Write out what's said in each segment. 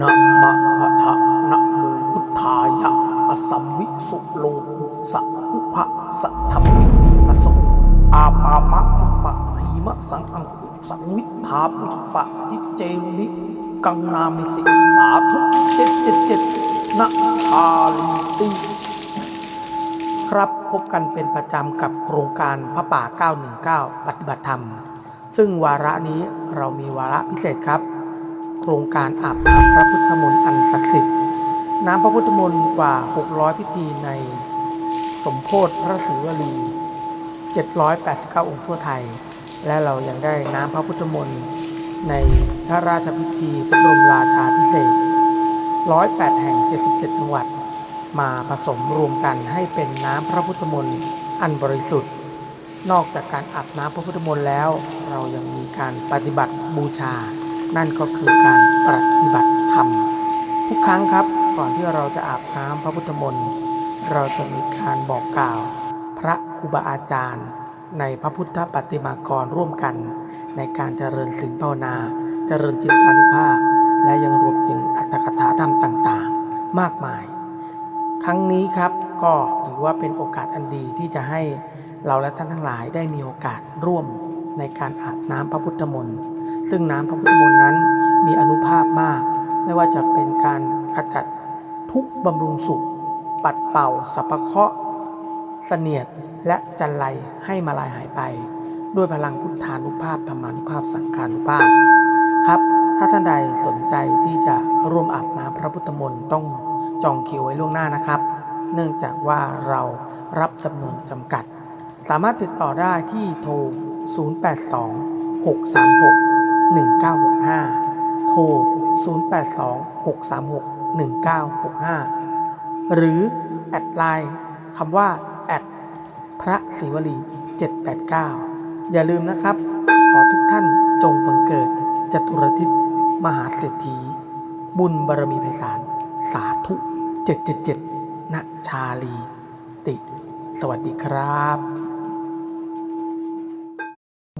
นะมะพะทะนะโมพุทธายะอสัมวิสุโลสัพพุภะสัทธมินิอโสอาปามะจุปะทีมะสังอังคุสังวิทาปุจปะจิเจมุนิกังนามิสิสาธุเจ็ดเจ็ดเจ็ดนะชาลีตีครับพบกันเป็นประจำกับโครงการพระป่า 919 ปฏิบัติธรรม ซึ่งวาระนี้เรามีวาระพิเศษครับ โครงการอาบน้ำพระพุทธมนต์อันศักดิ์สิทธิ์น้ำพระพุทธมนต์กว่า 600 พิธีในสมโพธิพระศรีวลี 789 องค์ทั่วไทย และเรายังได้น้ำพระพุทธมนต์ในพระราชพิธีพระบรมราชาพิเศษ 108 แห่ง 77 จังหวัด มาผสมรวมกันให้เป็นน้ำพระพุทธมนต์อันบริสุทธิ์ นอกจากการอาบน้ำพระพุทธมนต์แล้ว เรายังมีการปฏิบัติบูชา นั่นก็คือการปฏิบัติธรรม ทุกครั้งครับก่อนที่เราจะอาบน้ำพระพุทธมนต์เราจะมีการบอกกล่าว พระครูบาอาจารย์ ในพระพุทธปฏิมากรร่วมกัน ในการเจริญศีลภาวนา เจริญจิตานุภาพ และยังรวมถึงอัตถกถาธรรมต่างๆ มากมาย ครั้งนี้ครับก็ถือว่าเป็นโอกาสอันดีที่จะให้เราและท่านทั้งหลายได้มีโอกาสร่วมในการอาบน้ำพระพุทธมนต์ ซึ่งน้ำพระพุทธมนต์นั้นมีอนุภาพมาก ไม่ว่าจะเป็นการขจัดทุกบำรุงสุข ปัดเป่าสัพพเคราะห์เสนียดและจันไรให้มาลายหายไป ด้วยพลังพุทธานุภาพธรรมานุภาพสังขานุภาพครับ ถ้าท่านใดสนใจที่จะร่วมอาบน้ำพระพุทธมนต์ต้องจองคิวไว้ล่วงหน้านะครับ เนื่องจากว่าเรารับจำนวนจำกัด สามารถติดต่อได้ที่โทร 082 636 1965 โทร 082 636 1965 หรือ แอดไลน์คำว่า แอดพระศิวลี 789 อย่าลืมนะครับ ขอทุกท่านจงบังเกิดจตุรทิศมหาเศรษฐี บุญบารมีไพศาล สาธุ 777ณชาลี ติ สวัสดีครับ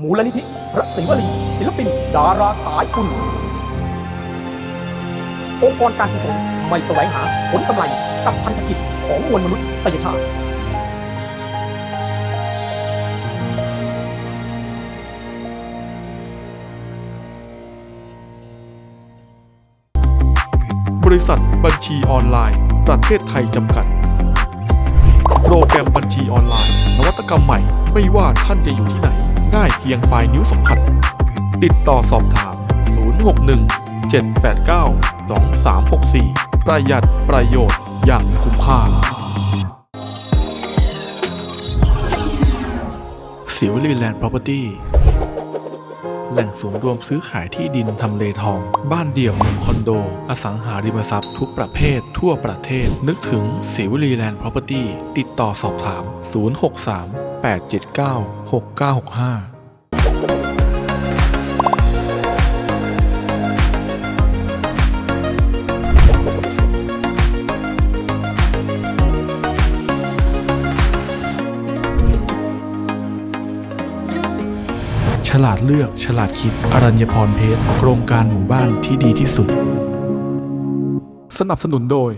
มูลนิธิพระศิวลีศิลปิน ดาราสายคุณ องค์กรการกุศลไม่แสวงหาผลกำไรกับพันธกิจของมวลมนุษยชาติบริษัทบัญชีออนไลน์ ประเทศไทยจำกัด โปรแกรมบัญชีออนไลน์ นวัตกรรมใหม่ไม่ว่าท่านจะอยู่ที่ไหน ง่ายเพียงปลายนิ้วสัมผัส ติดต่อสอบถาม 061 789 2364 ประหยัดประโยชน์อย่างคุ้มค่าสิวลีแลนด์ Property แหล่งศูนย์รวมซื้อขายที่ดินทำเลทอง บ้านเดี่ยวคอนโด อสังหาริมทรัพย์ทุกประเภท ทั่วประเทศ นึกถึงสิวลีแลนด์ Property ติดต่อสอบถาม 063 879 6965ฉลาดเลือกฉลาดคิด อรัญญพรเพชร โครงการหมู่บ้านที่ดีที่สุด สนับสนุนโดย